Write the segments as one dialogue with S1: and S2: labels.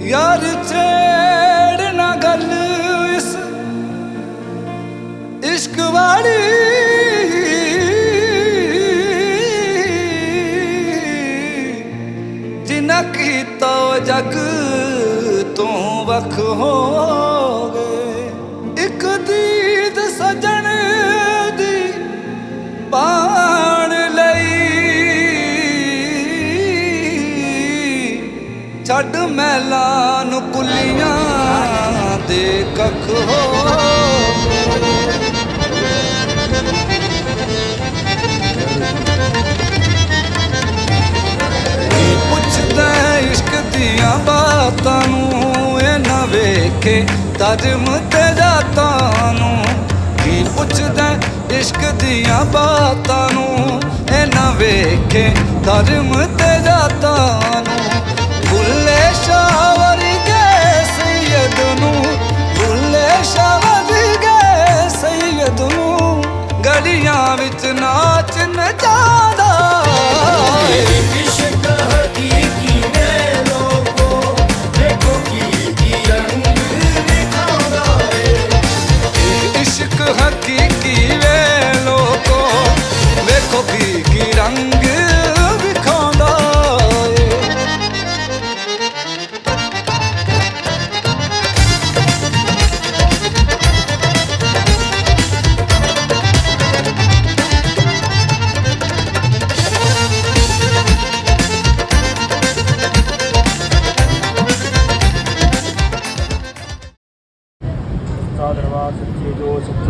S1: ਯਾਰ ਛੇੜ ਨਾ ਗੱਲ ਇਸ ਇਸ਼ਕ ਵਾਲੀ। ਜਿਨਾ ਕੀਤਾ ਜਗ ਛੱਡ ਮਹਿਲਾਂ ਨੂੰ ਕੁਲੀਆਂ ਦੇ ਕੱਖ ਹੋ ਕੀ ਪੁੱਛਦਾ ਇਸ਼ਕ ਦੀਆਂ ਬਾਤਾਂ ਨੂੰ, ਇਹ ਨਾ ਵੇਖੇ ਤਜਮ ਤੇ ਜਾਤਾਂ ਨੂੰ। ਕੀ ਪੁੱਛਦਾ ਇਸ਼ਕ ਦੀਆਂ ਬਾਤਾਂ ਨੂੰ, ਇਹ ਨਾ ਵੇਖੇ ਤਜਮ
S2: quiero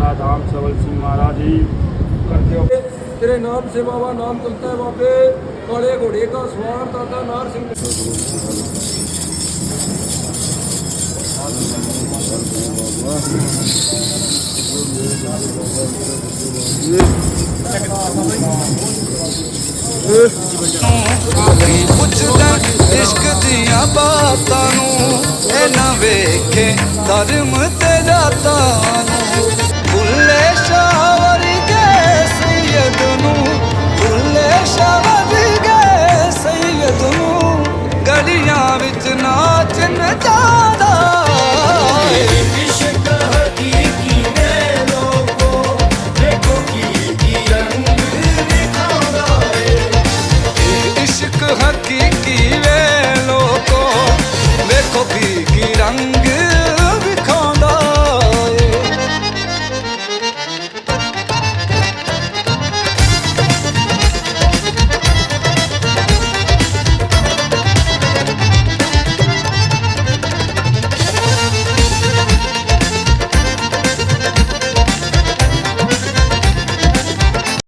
S2: ਜੋ ਸੱਚਾ ਧਾਮ ਸਵਲ ਸਿੰਘ ਮਹਾਰਾਜ ਜੀ करते हो
S3: तेरे नाम से बाबा नाम चलता है बाबे काले घोड़े का सवार दादा नार सिंह
S1: ਕੀ ਪੁੱਛਦਾ ਇਸ਼ਕ ਦੀਆਂ ਬਾਤਾਂ ਨੂੰ ਇਹ ਨਾ ਵੇਖੇ ਧਰਮ ਤੇ